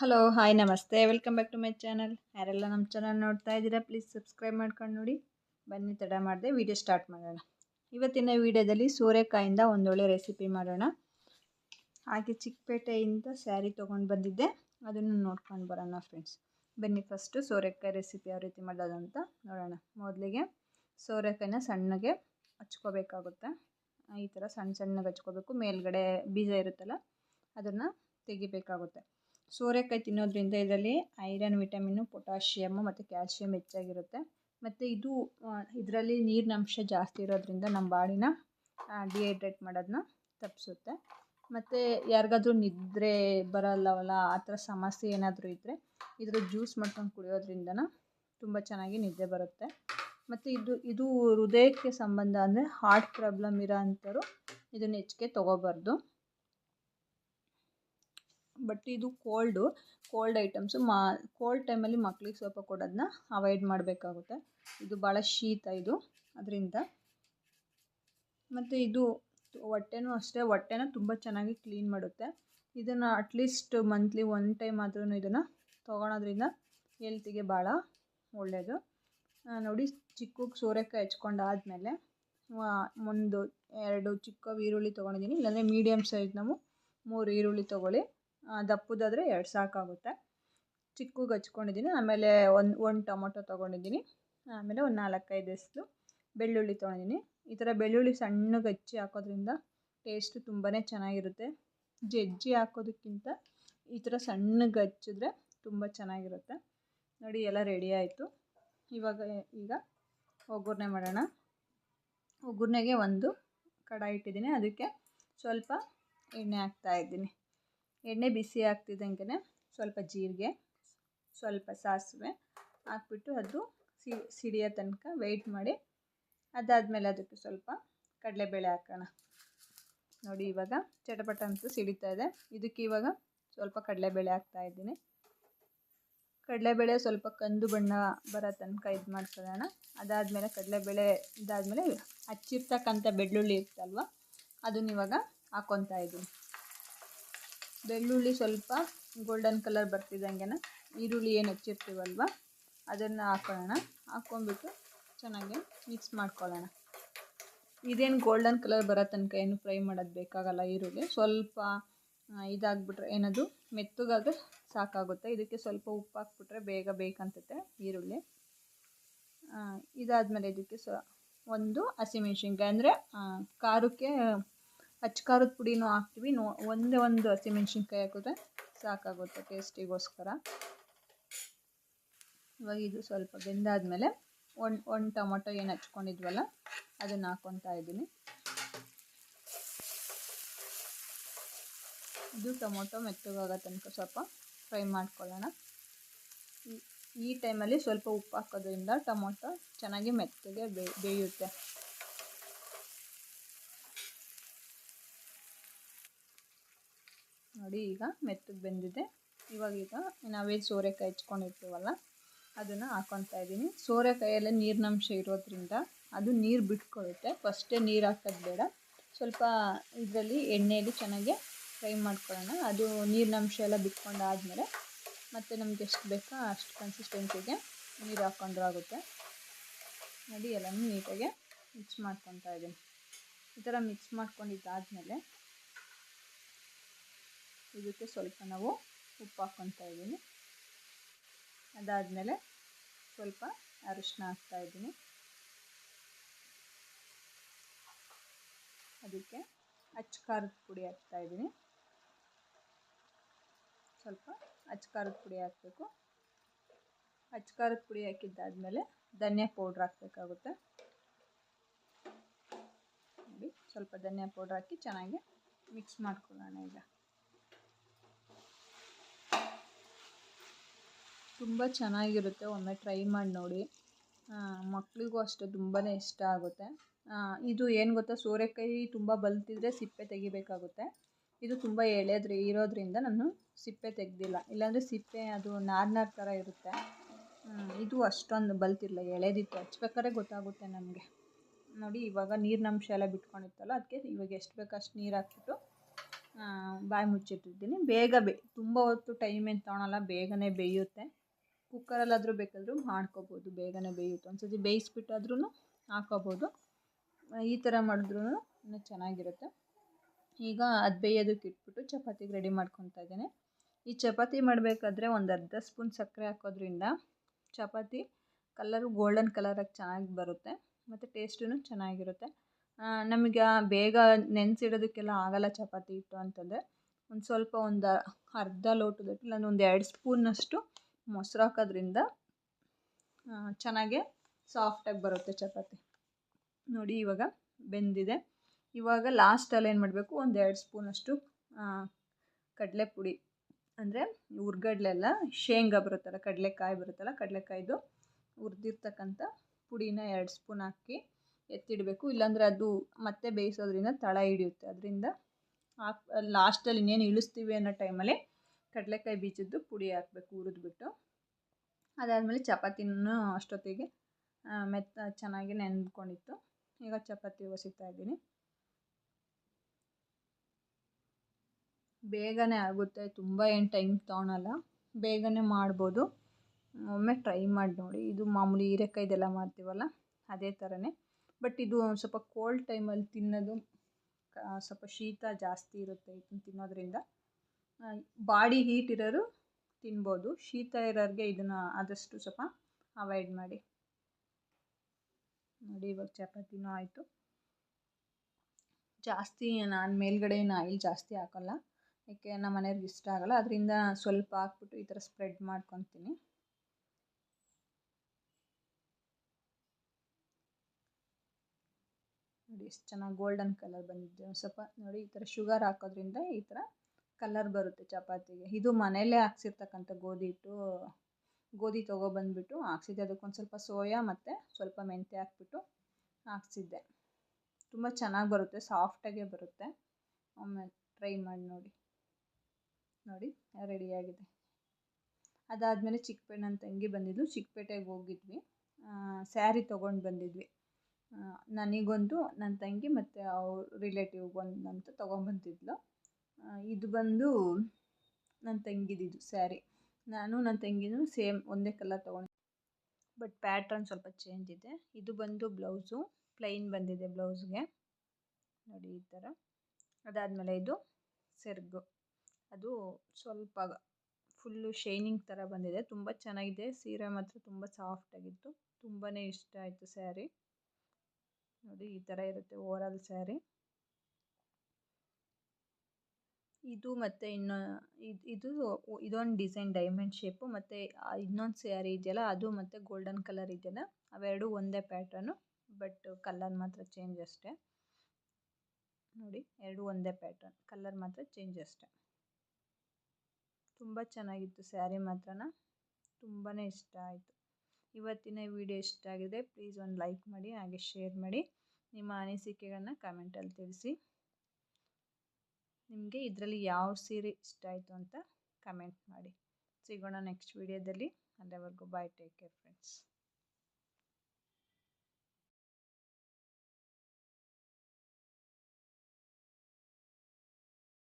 Hello hi ನಮಸ್ತೆ. Welcome back to my channel ಯಾರೆಲ್ಲ ನಮ್ಮ ಚಾನಲ್ ನೋಡ್ತಾ ಇದ್ದೀರಾ ಪ್ಲೀಸ್ ಸಬ್ಸ್ಕ್ರೈಬ್ ಮಾಡ್ಕೊಂಡು ನೋಡಿ. ಬನ್ನಿ, ತಡ ಮಾಡಿದೆ ವಿಡಿಯೋ ಸ್ಟಾರ್ಟ್ ಮಾಡೋಣ. ಇವತ್ತಿನ ವಿಡಿಯೋದಲ್ಲಿ ಸೋರೆಕಾಯಿಂದ ಒಂದೊಳ್ಳೆ ರೆಸಿಪಿ ಮಾಡೋಣ. ಹಾಗೆ ಚಿಕ್ಕಪೇಟೆಯಿಂದ ಸ್ಯಾರಿ ತೊಗೊಂಡು ಬಂದಿದ್ದೆ. ಅದನ್ನು ನೋಡ್ಕೊಂಡು ಬರೋಣ ಫ್ರೆಂಡ್ಸ್ ಬನ್ನಿ ಫಸ್ಟು ಸೋರೆಕಾಯಿ ರೆಸಿಪಿ ಯಾವ ರೀತಿ ಮಾಡೋದಂತ ನೋಡೋಣ. ಮೊದಲಿಗೆ ಸೋರೆಕಾಯಿನ ಸಣ್ಣಗೆ ಹಚ್ಕೋಬೇಕಾಗುತ್ತೆ. ಈ ಥರ ಸಣ್ಣ ಸಣ್ಣಗೆ ಹಚ್ಕೋಬೇಕು. ಮೇಲ್ಗಡೆ ಬೀಜ ಇರುತ್ತಲ್ಲ, ಅದನ್ನು ತೆಗಿಬೇಕಾಗುತ್ತೆ. ಸೋರೆಕಾಯಿ ತಿನ್ನೋದ್ರಿಂದ ಇದರಲ್ಲಿ ಐರನ್, ವಿಟಮಿನ್ನು ಪೊಟ್ಯಾಷಿಯಮ್ಮು ಮತ್ತು ಕ್ಯಾಲ್ಶಿಯಮ್ ಹೆಚ್ಚಾಗಿರುತ್ತೆ. ಮತ್ತು ಇದು ಇದರಲ್ಲಿ ನೀರಿನ ಅಂಶ ಜಾಸ್ತಿ ಇರೋದ್ರಿಂದ ನಮ್ಮ ಬಾಡಿನ ಡಿಹೈಡ್ರೇಟ್ ಮಾಡೋದನ್ನ ತಪ್ಪಿಸುತ್ತೆ ಮತ್ತು ಯಾರಿಗಾದ್ರೂ ನಿದ್ರೆ ಬರಲ್ಲವಲ್ಲ, ಆ ಥರ ಸಮಸ್ಯೆ ಏನಾದರೂ ಇದ್ದರೆ ಇದರ ಜ್ಯೂಸ್ ಮಾಡ್ಕೊಂಡು ಕುಡಿಯೋದ್ರಿಂದ ತುಂಬ ಚೆನ್ನಾಗಿ ನಿದ್ದೆ ಬರುತ್ತೆ. ಮತ್ತು ಇದು ಇದು ಹೃದಯಕ್ಕೆ ಸಂಬಂಧ ಅಂದರೆ ಹಾರ್ಟ್ ಪ್ರಾಬ್ಲಮ್ ಇರೋ ಅಂಥವ್ರು ಇದನ್ನು ಹೆಚ್ಚಿಗೆ ತೊಗೋಬಾರ್ದು. ಬಟ್ ಇದು ಕೋಲ್ಡು ಕೋಲ್ಡ್ ಐಟಮ್ಸು ಮಾ ಕೋಲ್ಡ್ ಟೈಮಲ್ಲಿ ಮಕ್ಳಿಗೆ ಸ್ವಲ್ಪ ಕೊಡೋದನ್ನ ಅವಾಯ್ಡ್ ಮಾಡಬೇಕಾಗುತ್ತೆ. ಇದು ಭಾಳ ಶೀತ ಇದು, ಅದರಿಂದ. ಮತ್ತು ಇದು ಹೊಟ್ಟೆನೂ ಅಷ್ಟೇ, ಹೊಟ್ಟೆನ ತುಂಬ ಚೆನ್ನಾಗಿ ಕ್ಲೀನ್ ಮಾಡುತ್ತೆ. ಇದನ್ನು ಅಟ್ಲೀಸ್ಟ್ ಮಂತ್ಲಿ ಒನ್ ಟೈಮ್ ಆದ್ರೂ ಇದನ್ನು ತೊಗೊಳೋದ್ರಿಂದ ಹೆಲ್ತಿಗೆ ಭಾಳ ಒಳ್ಳೆಯದು ನೋಡಿ ಚಿಕ್ಕ ಸೋರೆಕಾಯಿ ಹೆಚ್ಕೊಂಡಾದ್ಮೇಲೆ ಒಂದು ಎರಡು ಚಿಕ್ಕ ಈರುಳ್ಳಿ ತೊಗೊಂಡಿದ್ದೀನಿ. ಇಲ್ಲಾಂದರೆ ಮೀಡಿಯಮ್ ಸೈಜ್ ನಾವು ಮೂರು ಈರುಳ್ಳಿ ತೊಗೊಳ್ಳಿ. ದಪ್ಪದಾದರೆ ಎರಡು ಸಾಕಾಗುತ್ತೆ. ಚಿಕ್ಕಗೆ ಹಚ್ಕೊಂಡಿದ್ದೀನಿ ಆಮೇಲೆ ಒಂದು ಒಂದು ಟೊಮೊಟೊ ತೊಗೊಂಡಿದ್ದೀನಿ ಆಮೇಲೆ ಒಂದು ನಾಲ್ಕೈದು ಎಸ್ಲು ಬೆಳ್ಳುಳ್ಳಿ ತೊಗೊಂಡಿದ್ದೀನಿ ಈ ಥರ ಬೆಳ್ಳುಳ್ಳಿ ಸಣ್ಣಗೆ ಹಚ್ಚಿ ಹಾಕೋದ್ರಿಂದ ಟೇಸ್ಟ್ ತುಂಬಾ ಚೆನ್ನಾಗಿರುತ್ತೆ. ಜಜ್ಜಿ ಹಾಕೋದಕ್ಕಿಂತ ಈ ಥರ ಸಣ್ಣಗೆ ಹಚ್ಚಿದ್ರೆ ತುಂಬ ಚೆನ್ನಾಗಿರುತ್ತೆ. ನೋಡಿ, ಎಲ್ಲ ರೆಡಿ ಆಯಿತು. ಇವಾಗ ಈಗ ಒಗ್ಗರಣೆ ಮಾಡೋಣ. ಒಗ್ಗರಣೆಗೆ ಒಂದು ಕಡಾಯಿ ಇಟ್ಟಿದ್ದೀನಿ ಅದಕ್ಕೆ ಸ್ವಲ್ಪ ಎಣ್ಣೆ ಹಾಕ್ತಾಯಿದ್ದೀನಿ ಎಣ್ಣೆ ಬಿಸಿ ಆಗ್ತಿದ್ದಂಗೆ ಸ್ವಲ್ಪ ಜೀರಿಗೆ, ಸ್ವಲ್ಪ ಸಾಸಿವೆ ಹಾಕ್ಬಿಟ್ಟು ಅದು ಸಿಡಿಯೋ ತನಕ ವೆಯ್ಟ್ ಮಾಡಿ. ಅದಾದಮೇಲೆ ಅದಕ್ಕೆ ಸ್ವಲ್ಪ ಕಡಲೆಬೇಳೆ ಹಾಕೋಣ. ನೋಡಿ ಇವಾಗ ಚಟಪಟ ಅಂತ ಸಿಡಿತಾ ಇದೆ. ಇದಕ್ಕೆ ಇವಾಗ ಸ್ವಲ್ಪ ಕಡಲೆಬೇಳೆ ಹಾಕ್ತಾ ಇದ್ದೀನಿ. ಕಡಲೆಬೇಳೆ ಸ್ವಲ್ಪ ಕಂದು ಬಣ್ಣ ಬರೋ ತನಕ ಇದು ಮಾಡ್ಕೊಳ್ಳೋಣ. ಅದಾದಮೇಲೆ ಕಡಲೆಬೇಳೆ ಇದಾದಮೇಲೆ ಹಚ್ಚಿರ್ತಕ್ಕಂಥ ಬೆಳ್ಳುಳ್ಳಿ ಇರ್ತಲ್ವ, ಅದನ್ನ ಇವಾಗ ಹಾಕ್ಕೊತಾ ಇದ್ದೀನಿ. ಬೆಳ್ಳುಳ್ಳಿ ಸ್ವಲ್ಪ ಗೋಲ್ಡನ್ ಕಲರ್ ಬರ್ತಿದ್ದಂಗೆನ ಈರುಳ್ಳಿ ಏನು ಹೆಚ್ಚಿರ್ತೀವಲ್ವ? ಅದನ್ನು ಹಾಕೊಳ್ಳೋಣ. ಹಾಕ್ಕೊಂಬಿಟ್ಟು ಚೆನ್ನಾಗಿ ಮಿಕ್ಸ್ ಮಾಡ್ಕೊಳ್ಳೋಣ. ಇದೇನು ಗೋಲ್ಡನ್ ಕಲರ್ ಬರೋ ತನಕ ಏನು ಫ್ರೈ ಮಾಡೋದು ಬೇಕಾಗಲ್ಲ ಈರುಳ್ಳಿ. ಸ್ವಲ್ಪ ಇದಾಗ್ಬಿಟ್ರೆ ಏನದು? ಮೆತ್ತಗಾದ್ರೆ ಸಾಕಾಗುತ್ತೆ. ಇದಕ್ಕೆ ಸ್ವಲ್ಪ ಉಪ್ಪು ಹಾಕ್ಬಿಟ್ರೆ ಬೇಗ ಬೇಕಂತತೆ ಈರುಳ್ಳಿ. ಇದಾದಮೇಲೆ ಇದಕ್ಕೆ ಸ, ಒಂದು ಹಸಿಮೆಣ್ಸಿನ್ಕಾಯಿ ಅಂದರೆ ಖಾರಕ್ಕೆ ಖಾರದ ಪುಡಿನೂ ಹಾಕ್ತೀವಿ. ನೋ, ಒಂದೇ ಒಂದು ಹಸಿಮೆಣ್ಸಿನ್ಕಾಯಿ ಹಾಕಿದ್ರೆ ಸಾಕಾಗುತ್ತೆ ಟೇಸ್ಟಿಗೋಸ್ಕರ. ಇವಾಗ ಇದು ಸ್ವಲ್ಪ ಬೆಂದಾದಮೇಲೆ ಒಂದು ಒಂದು ಟೊಮೊಟೊ ಏನು ಹಚ್ಕೊಂಡಿದ್ವಲ್ಲ, ಅದನ್ನು ಹಾಕ್ಕೊತಾ ಇದ್ದೀನಿ. ಇದು ಟೊಮೊಟೊ ಮೆತ್ತಗಾಗೋ ತನಕ ಸ್ವಲ್ಪ ಫ್ರೈ ಮಾಡ್ಕೊಳ್ಳೋಣ. ಈ ಟೈಮಲ್ಲಿ ಸ್ವಲ್ಪ ಉಪ್ಪು ಹಾಕೋದ್ರಿಂದ ಟೊಮೊಟೊ ಚೆನ್ನಾಗಿ ಮೆತ್ತಗೆ ಬೇಯುತ್ತೆ. ನೋಡಿ ಈಗ ಮೆತ್ತಗೆ ಬೆಂದಿದೆ. ಇವಾಗ ಈಗ ನಾವೇ ಸೋರೆಕಾಯಿ ಹೆಚ್ಕೊಂಡಿರ್ತೀವಲ್ಲ, ಅದನ್ನು ಹಾಕ್ಕೊತಾ ಇದ್ದೀನಿ. ಸೋರೆಕಾಯಲ್ಲೇ ನೀರಿನಂಶ ಇರೋದ್ರಿಂದ ಅದು ನೀರು ಬಿಟ್ಕೊಳ್ಳುತ್ತೆ ಫಸ್ಟೇ ನೀರು ಹಾಕೋದು ಬೇಡ. ಸ್ವಲ್ಪ ಇದರಲ್ಲಿ ಎಣ್ಣೆಯಲ್ಲಿ ಚೆನ್ನಾಗಿ ಫ್ರೈ ಮಾಡ್ಕೊಳ್ಳೋಣ. ಅದು ನೀರಿನಂಶ ಎಲ್ಲ ಬಿಟ್ಕೊಂಡಾದಮೇಲೆ ಮತ್ತು ನಮ್ಗೆ ಎಷ್ಟು ಬೇಕೋ ಅಷ್ಟು ಕನ್ಸಿಸ್ಟೆನ್ಸಿಗೆ ನೀರು ಹಾಕ್ಕೊಂಡ್ರೂ ಆಗುತ್ತೆ. ನೋಡಿ ಎಲ್ಲನೂ ನೀಟಾಗೆ ಮಿಕ್ಸ್ ಮಾಡ್ಕೊತಾ ಇದ್ದೀನಿ. ಈ ಥರ ಮಿಕ್ಸ್ ಮಾಡ್ಕೊಂಡಿದ್ದಾದಮೇಲೆ ಇದಕ್ಕೆ ಸ್ವಲ್ಪ ನಾವು ಉಪ್ಪು ಹಾಕ್ಕೊತಾ ಇದ್ದೀನಿ. ಅದಾದಮೇಲೆ ಸ್ವಲ್ಪ ಅರಿಶಿನ ಹಾಕ್ತಾಯಿದ್ದೀನಿ ಅದಕ್ಕೆ ಅಚ್ಚ ಖಾರದ ಪುಡಿ ಹಾಕ್ತಾಯಿದ್ದೀನಿ ಸ್ವಲ್ಪ ಅಚ್ಚ ಖಾರದ ಪುಡಿ ಹಾಕಬೇಕು. ಅಚ್ಚ ಖಾರದ ಪುಡಿ ಹಾಕಿದ್ದಾದಮೇಲೆ ಧನಿಯಾ ಪೌಡ್ರ್ ಹಾಕಬೇಕಾಗುತ್ತೆ. ನೋಡಿ, ಸ್ವಲ್ಪ ಧನಿಯಾ ಪೌಡ್ರ್ ಹಾಕಿ ಚೆನ್ನಾಗಿ ಮಿಕ್ಸ್ ಮಾಡ್ಕೊಳ್ಳೋಣ ಈಗ. ತುಂಬ ಚೆನ್ನಾಗಿರುತ್ತೆ. ಒಮ್ಮೆ ಟ್ರೈ ಮಾಡಿ ನೋಡಿ. ಮಕ್ಕಳಿಗೂ ಅಷ್ಟೇ ತುಂಬಾ ಇಷ್ಟ ಆಗುತ್ತೆ. ಇದು ಏನು ಗೊತ್ತಾ? ಸೋರೆಕಾಯಿ ತುಂಬ ಬಲ್ತಿದ್ರೆ ಸಿಪ್ಪೆ ತೆಗಿಬೇಕಾಗುತ್ತೆ. ಇದು ತುಂಬ ಎಳೆದ್ರಿ, ಇರೋದ್ರಿಂದ ನಾನು ಸಿಪ್ಪೆ ತೆಗೆದಿಲ್ಲ. ಇಲ್ಲಾಂದರೆ ಸಿಪ್ಪೆ ಅದು ನಾರ್ ನಾರ್ ಥರ ಇರುತ್ತೆ ಇದು ಅಷ್ಟೊಂದು ಬಲ್ತಿರಲ್ಲ, ಎಳೆದಿತ್ತು. ಹಚ್ಬೇಕಾದ್ರೆ ಗೊತ್ತಾಗುತ್ತೆ ನಮಗೆ ನೋಡಿ, ಇವಾಗ ನೀರಿನಂಶ ಎಲ್ಲ ಬಿಟ್ಕೊಂಡಿತ್ತಲ್ಲ ಅದಕ್ಕೆ ಇವಾಗ ಎಷ್ಟು ಬೇಕು ಅಷ್ಟು ನೀರು ಹಾಕ್ಬಿಟ್ಟು ಬಾಯಿ ಮುಚ್ಚಿಟ್ಟಿದ್ದೀನಿ. ಬೇಗ ಬೇ, ತುಂಬ ಹೊತ್ತು ಟೈಮ್ ಏನು ತೊಗೊಳಲ್ಲ, ಬೇಗನೆ ಬೇಯುತ್ತೆ. ಕುಕ್ಕರಲ್ಲಾದರೂ ಬೇಕಾದರೂ ಮಾಡ್ಕೋಬೋದು, ಬೇಗನೆ ಬೇಯುತ್ತೆ. ಒಂದು ಸತಿ ಬೇಯಿಸ್ಬಿಟ್ಟಾದ್ರೂ ಹಾಕೋಬೋದು ಈ ಥರ ಮಾಡಿದ್ರೂ ಇನ್ನೂ ಚೆನ್ನಾಗಿರುತ್ತೆ. ಈಗ ಅದು ಬೇಯೋದಕ್ಕೆ ಇಟ್ಬಿಟ್ಟು ಚಪಾತಿಗೆ ರೆಡಿ ಮಾಡ್ಕೊತಾ ಇದ್ದೇನೆ. ಈ ಚಪಾತಿ ಮಾಡಬೇಕಾದ್ರೆ ಒಂದು ಅರ್ಧ ಸ್ಪೂನ್ ಸಕ್ಕರೆ ಹಾಕೋದ್ರಿಂದ ಚಪಾತಿ ಕಲ್ಲರು ಗೋಲ್ಡನ್ ಕಲರಾಗಿ ಚೆನ್ನಾಗಿ ಬರುತ್ತೆ. ಮತ್ತು ಟೇಸ್ಟೂ ಚೆನ್ನಾಗಿರುತ್ತೆ. ನಮಗೆ ಬೇಗ ನೆನೆಸಿಡೋದಕ್ಕೆಲ್ಲ ಆಗೋಲ್ಲ ಚಪಾತಿ ಹಿಟ್ಟು ಅಂತಂದರೆ. ಒಂದು ಸ್ವಲ್ಪ ಒಂದು ಅರ್ಧ ಲೋಟದಷ್ಟು ಇಲ್ಲ ಒಂದು ಎರಡು ಸ್ಪೂನಷ್ಟು ಮೊಸರು ಹಾಕೋದ್ರಿಂದ ಚೆನ್ನಾಗೆ ಸಾಫ್ಟಾಗಿ ಬರುತ್ತೆ ಚಪಾತಿ. ನೋಡಿ, ಇವಾಗ ಬೆಂದಿದೆ. ಇವಾಗ ಲಾಸ್ಟಲ್ಲಿ ಏನು ಮಾಡಬೇಕು? ಒಂದು ಎರಡು ಸ್ಪೂನಷ್ಟು ಕಡಲೆ ಪುಡಿ ಅಂದರೆ ಹುರ್ಗಡ್ಲೆಲ್ಲ, ಶೇಂಗಾ ಬರುತ್ತಲ್ಲ, ಕಡಲೆಕಾಯಿ ಬರುತ್ತಲ್ಲ, ಕಡಲೆಕಾಯ್ದು ಹುರಿದಿರ್ತಕ್ಕಂಥ ಪುಡಿನ ಎರಡು ಸ್ಪೂನ್ ಹಾಕಿ ಎತ್ತಿಡಬೇಕು. ಇಲ್ಲಾಂದರೆ ಅದು ಮತ್ತೆ ಬೇಯಿಸೋದ್ರಿಂದ ತಳ ಹಿಡಿಯುತ್ತೆ. ಅದರಿಂದ ಹಾಕಿ ಲಾಸ್ಟಲ್ಲಿ ಇನ್ನೇನು ಇಳಿಸ್ತೀವಿ ಅನ್ನೋ ಟೈಮಲ್ಲಿ ಕಡಲೆಕಾಯಿ ಬೀಜದ್ದು ಪುಡಿ ಹಾಕಬೇಕು ಹುರಿದ್ಬಿಟ್ಟು. ಅದಾದಮೇಲೆ ಚಪಾತಿನೂ ಅಷ್ಟೊತ್ತಿಗೆ ಮೆತ್ತ, ಚೆನ್ನಾಗಿ ನೆನೆದ್ಕೊಂಡಿತ್ತು ಈಗ ಚಪಾತಿ ಒಸಿತಾ ಇದ್ದೀನಿ. ಬೇಗನೆ ಆಗುತ್ತೆ, ತುಂಬ ಏನು ಟೈಮ್ ತೊಗೊಳಲ್ಲ. ಬೇಗನೆ ಮಾಡ್ಬೋದು. ಒಮ್ಮೆ ಟ್ರೈ ಮಾಡಿ ನೋಡಿ. ಇದು ಮಾಮೂಲಿ ಹೀರೆಕಾಯ್ದೆಲ್ಲ ಮಾಡ್ತೀವಲ್ಲ, ಅದೇ ಥರನೇ ಬಟ್ ಇದು ಸ್ವಲ್ಪ ಕೋಲ್ಡ್ ಟೈಮಲ್ಲಿ ತಿನ್ನೋದು ಸ್ವಲ್ಪ ಶೀತ ಜಾಸ್ತಿ ಇರುತ್ತೆ ಇದನ್ನು ತಿನ್ನೋದ್ರಿಂದ. ಬಾಡಿ ಹೀಟ್ ಇರೋರು ತಿನ್ಬೋದು. ಶೀತ ಇರೋರಿಗೆ ಇದನ್ನು ಆದಷ್ಟು ಸ್ವಲ್ಪ ಅವಾಯ್ಡ್ ಮಾಡಿ. ನೋಡಿ, ಇವಾಗ ಚಪಾತಿನೂ ಆಯಿತು. ಜಾಸ್ತಿ ನಾನು ಮೇಲ್ಗಡೆ ಏನು ಆಯಿಲ್ ಜಾಸ್ತಿ ಹಾಕೋಲ್ಲ. ಯಾಕೆ, ನಮ್ಮ ಮನೆಯವ್ರಿಗೆ ಇಷ್ಟ ಆಗೋಲ್ಲ. ಅದರಿಂದ ಸ್ವಲ್ಪ ಹಾಕ್ಬಿಟ್ಟು ಈ ಥರ ಸ್ಪ್ರೆಡ್ ಮಾಡ್ಕೊತೀನಿ. ನೋಡಿ, ಎಷ್ಟು ಚೆನ್ನಾಗಿ ಗೋಲ್ಡನ್ ಕಲರ್ ಬಂದಿದೆ. ಸ್ವಲ್ಪ ನೋಡಿ, ಈ ಥರ ಶುಗರ್ ಹಾಕೋದ್ರಿಂದ ಈ ಥರ ಕಲರ್ ಬರುತ್ತೆ ಚಪಾತಿಗೆ. ಇದು ಮನೆಯಲ್ಲೇ ಹಾಕ್ಸಿರ್ತಕ್ಕಂಥ ಗೋಧಿ ಹಿಟ್ಟು, ಗೋಧಿ ತೊಗೊಬಂದ್ಬಿಟ್ಟು ಹಾಕ್ಸಿದ್ದೆ. ಅದಕ್ಕೊಂದು ಸ್ವಲ್ಪ ಸೋಯಾ ಮತ್ತು ಸ್ವಲ್ಪ ಮೆಂತ್ಯ ಹಾಕ್ಬಿಟ್ಟು ಹಾಕ್ಸಿದ್ದೆ. ತುಂಬ ಚೆನ್ನಾಗಿ ಬರುತ್ತೆ ಸಾಫ್ಟಾಗೇ ಬರುತ್ತೆ. ಒಮ್ಮೆ ಟ್ರೈ ಮಾಡಿ ನೋಡಿ. ನೋಡಿ ರೆಡಿಯಾಗಿದೆ ಅದಾದಮೇಲೆ ಚಿಕ್ಕಪೇಟೆ ನನ್ನ ತಂಗಿ ಬಂದಿದ್ಲು. ಚಿಕ್ಕಪೇಟೆಗೆ ಹೋಗಿದ್ವಿ. ಸ್ಯಾರಿ ತೊಗೊಂಡು ಬಂದಿದ್ವಿ. ನನಗೊಂದು, ನನ್ನ ತಂಗಿ ಮತ್ತು ಅವ್ರ ರಿಲೇಟಿವ್ಗೊಂದು ಅಂತ ತೊಗೊಂಬಂದಿದ್ಲು ಇದು ಬಂದು ನನ್ನ ತಂಗಿದಿದು ಸ್ಯಾರಿ ನಾನು ನನ್ನ ತಂಗಿನೂ ಸೇಮ್ ಒಂದೇ ಕಲರ್ ತೊಗೊಂಡು ಬಟ್ ಪ್ಯಾಟ್ರನ್ ಸ್ವಲ್ಪ ಚೇಂಜ್ ಇದೆ. ಇದು ಬಂದು ಬ್ಲೌಸು ಪ್ಲೈನ್ ಬಂದಿದೆ ಬ್ಲೌಸ್ಗೆ ನೋಡಿ ಈ ಥರ ಅದಾದಮೇಲೆ ಇದು ಸೆರ್ಗು. ಅದು ಸ್ವಲ್ಪ ಫುಲ್ಲು ಶೈನಿಂಗ್ ಥರ ಬಂದಿದೆ. ತುಂಬ ಚೆನ್ನಾಗಿದೆ. ಸೀರೆ ಮಾತ್ರ ತುಂಬ ಸಾಫ್ಟಾಗಿತ್ತು ತುಂಬಾ ಇಷ್ಟ ಆಯಿತು ಸ್ಯಾರಿ ನೋಡಿ ಈ ಥರ ಇರುತ್ತೆ ಓವರಾಲ್ ಸ್ಯಾರಿ ಇದು ಮತ್ತು ಇನ್ನು ಇದು ಇದು ಇದೊಂದು ಡಿಸೈನ್ ಡೈಮಂಡ್ ಶೇಪು ಮತ್ತು ಇನ್ನೊಂದು ಸ್ಯಾರಿ ಇದೆಯಲ್ಲ, ಅದು ಮತ್ತು ಗೋಲ್ಡನ್ ಕಲರ್ ಇದೆಯಲ್ಲ, ಅವೆರಡು ಒಂದೇ ಪ್ಯಾಟ್ರನು, ಬಟ್ ಕಲರ್ ಮಾತ್ರ ಚೇಂಜ್ ಅಷ್ಟೇ. ನೋಡಿ, ಎರಡು ಒಂದೇ ಪ್ಯಾಟ್ರನ್, ಕಲರ್ ಮಾತ್ರ ಚೇಂಜ್ ಅಷ್ಟೇ. ತುಂಬ ಚೆನ್ನಾಗಿತ್ತು ಸ್ಯಾರಿ ಮಾತ್ರನ ತುಂಬಾ ಇಷ್ಟ ಆಯಿತು. ಇವತ್ತಿನ ವಿಡಿಯೋ ಇಷ್ಟ ಆಗಿದೆ, ಪ್ಲೀಸ್ ಒಂದು ಲೈಕ್ ಮಾಡಿ, ಹಾಗೆ ಶೇರ್ ಮಾಡಿ, ನಿಮ್ಮ ಅನಿಸಿಕೆಗಳನ್ನ ಕಮೆಂಟಲ್ಲಿ ತಿಳಿಸಿ. ನಿಮಗೆ ಇದರಲ್ಲಿ ಯಾವ ಸೀರೆ ಇಷ್ಟ ಆಯಿತು ಅಂತ ಕಮೆಂಟ್ ಮಾಡಿ. ಸಿಗೋಣ ನೆಕ್ಸ್ಟ್ ವಿಡಿಯೋದಲ್ಲಿ ಅಲ್ಲಿವರೆಗೂ ಬಾಯ್ ಟೇಕ್ ಕೇರ್ ಫ್ರೆಂಡ್ಸ್